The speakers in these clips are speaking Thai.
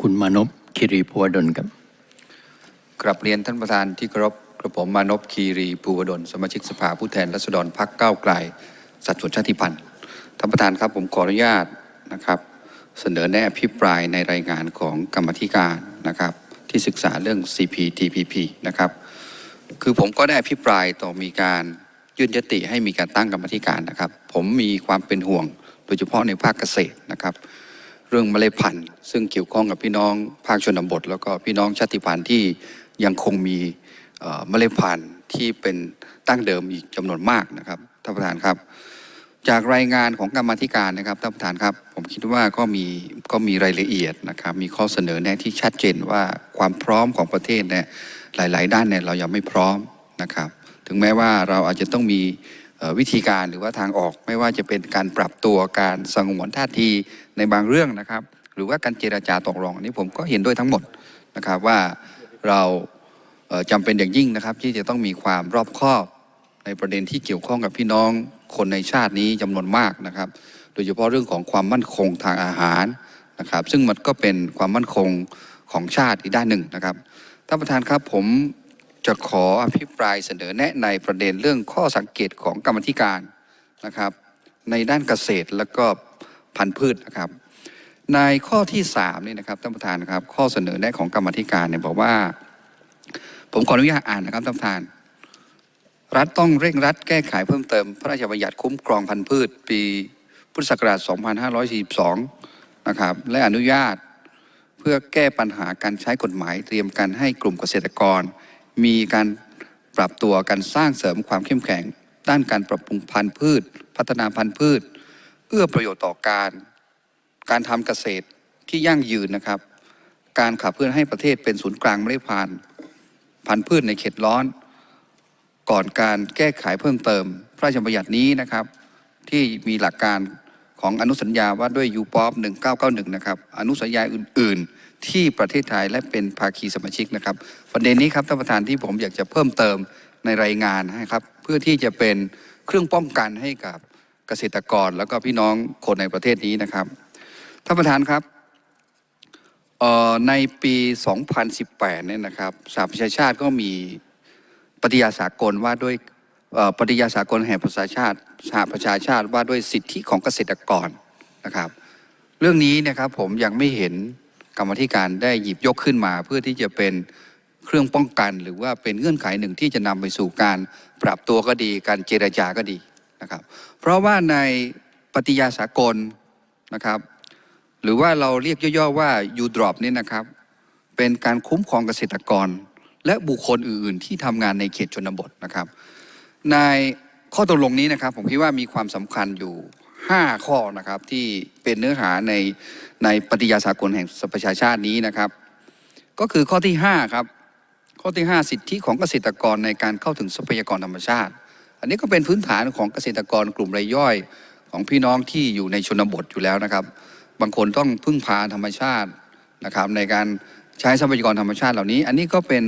คุณมานพคิรีพัวดลครับกราบเรียนท่านประธานที่เคารพกระผมมานพคีรีภูวดลสมาชิกสภาผู้แทนราษฎรพักก้าวไกล สัดส่วนชาติพันธุ์ท่านประธานครับผมขออนุญาตนะครับ เสนอแนะอภิปรายในรายงานของกรรมธิการนะครับ ที่ศึกษาเรื่อง CPTPP นะครับ คือผมก็ได้อภิปรายต่อมีการยื่นยติให้มีการตั้งกรรมธิการนะครับ ผมมีความเป็นห่วงโดยเฉพาะในภาคเกษตรนะครับ เรื่องเมล็ดพันธุ์ ซึ่งเกี่ยวข้องกับพี่น้องภาคชนบท แล้วก็พี่น้องชาติพันธุ์ที่ยังคงมีเมล็ดพันธุ์ที่เป็นตั้งเดิมอีกจำนวนมากนะครับท่านประธานครับ จากรายงานของกรรมาธิการนะครับท่านประธานครับ ผมคิดว่าก็มีก็มีรายละเอียดนะครับ มีข้อเสนอแนะที่ชัดเจนว่าความพร้อมของประเทศเนี่ยหลาย ๆ ด้านเนี่ยเรายังไม่พร้อมนะครับ ถึงแม้ว่าเราอาจจะต้องมีวิธีการหรือว่าทางออกไม่ว่าจะเป็นการปรับตัวการสงวนท่าที ในบางเรื่องนะครับ หรือว่าการเจราจาตกลงอันนี้ผมก็เห็นด้วยทั้งหมดนะครับว่าเราเอ่อจำเป็นอย่างยิ่งนะครับ ที่จะต้องมีความรอบคอบในประเด็นที่เกี่ยวข้องกับพี่น้องคนในชาตินี้จำนวนมากนะครับ โดยเฉพาะเรื่องของความมั่นคงทางอาหารนะครับ ซึ่งมันก็เป็นความมั่นคงของชาติอีกด้านหนึ่งนะครับท่านประธานครับผมจะขออภิปรายเสนอแนะในประเด็นเรื่องข้อสังเกตของกรรมธิการนะครับ ในด้านเกษตรและก็ พันธุ์พืชนะครับในข้อที่สามนี่นะครับท่านประธานครับข้อเสนอแนะของกรรมธิการเนี่ยบอกว่า ผมขออนุญาตอ่านนะครับท่านประธาน รัฐต้องเร่งรัดแก้ไขเพิ่มเติม พระราชบัญญัติคุ้มครองพันธุ์พืช ปีพุทธศักราช 2542 นะครับและอนุญาตเพื่อแก้ปัญหาการใช้กฎหมาย เตรียมการให้กลุ่มเกษตรกร มีการปรับตัวการสร้างเสริมความเข้มแข็ง ด้านการปรับปรุงพันธุ์พืช พัฒนาพันธุ์พืช เอื้อประโยชน์ต่อการ การทำเกษตรที่ยั่งยืนนะครับ การขับเคลื่อนให้ประเทศเป็นศูนย์กลางเมล็ดพันธุ์พันธุ์พืชในเขตร้อน ก่อนการแก้ไขเพิ่มเติม พระราชบัญญัตินี้นะครับ ที่มีหลักการของอนุสัญญาว่าด้วยยูปอป1991 นะครับ อนุสัญญาอื่น ๆ ที่ประเทศไทยและเป็นภาคีสมาชิกนะครับ ประเด็นนี้ครับท่านประธานที่ผมอยากจะเพิ่มเติมในรายงานให้ครับ เพื่อที่จะเป็นเครื่องป้องกันให้กับ เกษตรกรแล้วก็พี่น้องคนในประเทศนี้นะครับท่านประธานครับในปี 2018 เนี่ยนะครับสหประชาชาติก็มีปฏิญาสากลว่าด้วยปฏิญาสากลแห่งประชาชาติสหประชาชาติว่าด้วยสิทธิของเกษตรกรนะครับ เรื่องนี้นะครับผมยังไม่เห็นกรรมธิการได้หยิบยกขึ้นมา เพื่อที่จะเป็นเครื่องป้องกัน หรือว่าเป็นเงื่อนไขหนึ่งที่จะนำไปสู่การปรับตัวก็ดี การเจรจาก็ดี นะครับ เพราะว่าในปฏิญาสากลนะครับ หรือว่าเราเรียกย่อๆว่ายูดรอปนี่นะครับ เป็นการคุ้มครองเกษตรกร และบุคคลอื่น ๆ ที่ทำงานในเขตชนบทนะครับ ในข้อตกลงนี้นะครับ ผมคิดว่ามีความสำคัญอยู่ 5 ข้อนะครับที่เป็นเนื้อหาในในปฏิญาสากลแห่งสหประชาชาตินี้นะครับ ก็คือข้อที่5ครับข้อที่ 5 สิทธิของเกษตรกรในการเข้าถึงทรัพยากรธรรมชาติ อันนี้ก็เป็นพื้นฐานของเกษตรกรกลุ่มรายย่อยของพี่น้องที่อยู่ในชนบทอยู่แล้วนะครับ บางคนต้องพึ่งพาธรรมชาตินะครับ ในการใช้ทรัพยากรธรรมชาติเหล่านี้ อันนี้ก็เป็น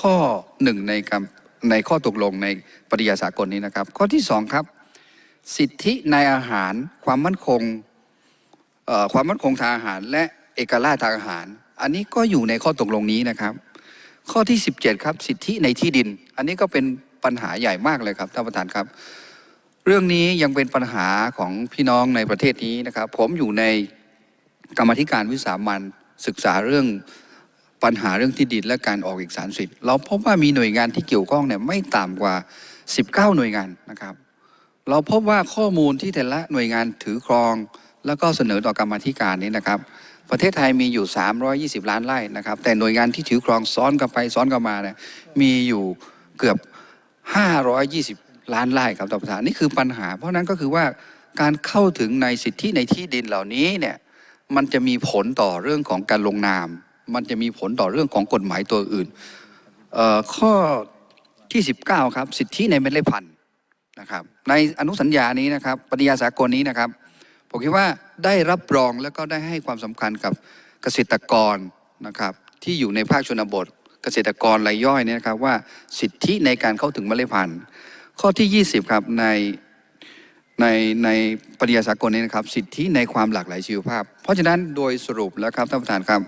ข้อหนึ่งในการในข้อตกลงในปฏิญาสากลนี้นะครับ ข้อที่สองครับ สิทธิในอาหารความมั่นคงความมั่นคงทางอาหาร และเอกราชทางอาหาร อันนี้ก็อยู่ในข้อตกลงนี้นะครับ ข้อที่ 17 ครับ สิทธิในที่ดิน อันนี้ก็เป็น ปัญหาใหญ่มากเลยครับท่านประธานครับ เรื่องนี้ยังเป็นปัญหาของพี่น้องในประเทศนี้นะครับ ผมอยู่ในกรรมธิการวิสามันศึกษาเรื่องปัญหาเรื่องที่ดินและการออกเอกสารสิทธิ์เราพบว่ามีหน่วยงานที่เกี่ยวข้องเนี่ยไม่ต่ำกว่า 19 หน่วยงานนะครับ เราพบว่าข้อมูลที่แต่ละหน่วยงานถือครอง แล้วก็เสนอต่อกรรมธิการนี้นะครับ ประเทศไทยมีอยู่ 320 ล้านไร่นะครับ แต่หน่วยงานที่ถือครองซ้อนกันไปซ้อนกันมาเนี่ยมีอยู่เกือบ 520 ล้านไร่ครับท่านประธานนี่คือปัญหา เพราะนั้นก็คือว่าการเข้าถึงในสิทธิในที่ดินเหล่านี้เนี่ยมันจะมีผลต่อเรื่องของการลงนาม มันจะมีผลต่อเรื่องของกฎหมายตัวอื่นข้อที่ 19 ครับ สิทธิในเมล็ดพันธุ์นะครับ ในอนุสัญญานี้นะครับปฏิญาสากลนี้นะครับ ผมคิดว่าได้รับรองแล้วก็ได้ให้ความสำคัญกับเกษตรกรนะครับที่อยู่ในภาคชนบท เกษตรกรรายย่อยเนี่ยนะครับว่าสิทธิในการเข้าถึงเมล็ดพันธุ์ ข้อที่ 20 ครับในในในปริยาสากลนี้นะครับ สิทธิในความหลากหลายชีวภาพ เพราะฉะนั้นโดยสรุปแล้วครับท่านประธานครับ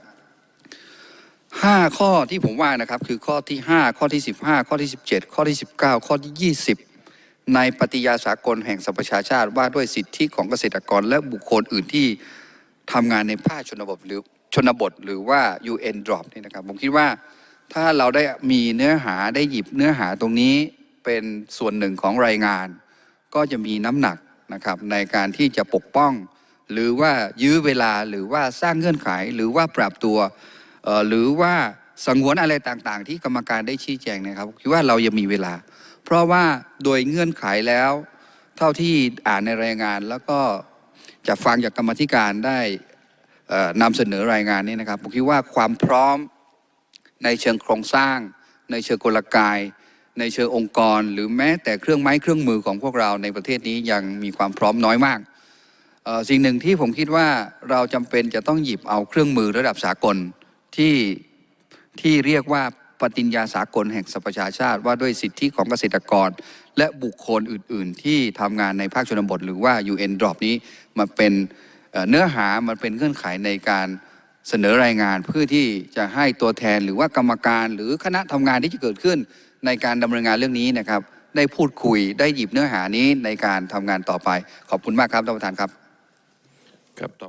ห้าข้อที่ผมว่านะครับคือข้อที่ห้าข้อที่สิบห้าข้อที่สิบเจ็ดข้อที่สิบเก้าข้อที่ยี่สิบในปฏิญาสากลแห่งสหประชาชาติว่าด้วยสิทธิของเกษตรกรและบุคคลอื่นที่ทำงานในภาคชนบทหรือชนบทหรือว่า UN drop นี่นะครับผมคิดว่า ถ้าเราได้มีเนื้อหาได้หยิบเนื้อหาตรงนี้เป็นส่วนหนึ่งของรายงาน ก็จะมีน้ำหนักนะครับในการที่จะปกป้อง หรือว่ายื้อเวลาหรือว่าสร้างเงื่อนไข หรือว่าปรับตัวหรือว่าสังวนอะไรต่างๆ ที่กรรมการได้ชี้แจงนะครับคิดว่าเรายังมีเวลา เพราะว่าโดยเงื่อนไขแล้ว เท่าที่อ่านในรายงานแล้วก็จะฟังจากกรรมธิการได้นำเสนอรายงานนี้นะครับผมคิดว่าความพร้อม ในเชิงโครงสร้าง ในเชิงกลไกในเชิงองค์กร หรือแม้แต่เครื่องไม้เครื่องมือของพวกเราในประเทศนี้ยังมีความพร้อมน้อยมาก สิ่งหนึ่งที่ผมคิดว่าเราจำเป็นจะต้องหยิบเอาเครื่องมือระดับสากลที่ที่เรียกว่าปฏิญญาสากลแห่งสหประชาชาติ ว่าด้วยสิทธิของเกษตรกร และบุคคลอื่น ๆ ที่ทำงานในภาคชนบท หรือว่า UN Drop นี้มาเป็นเอ่อเนื้อหามันเป็นเงื่อนไขในการ เสนอรายงานเพื่อที่จะให้ตัวแทนหรือว่ากรรมการหรือคณะทำงานที่จะเกิดขึ้น ในการดำเนินงานเรื่องนี้นะครับ ได้พูดคุยได้หยิบเนื้อหานี้ในการทำงานต่อไป ขอบคุณมากครับท่านประธานครับครับต่อ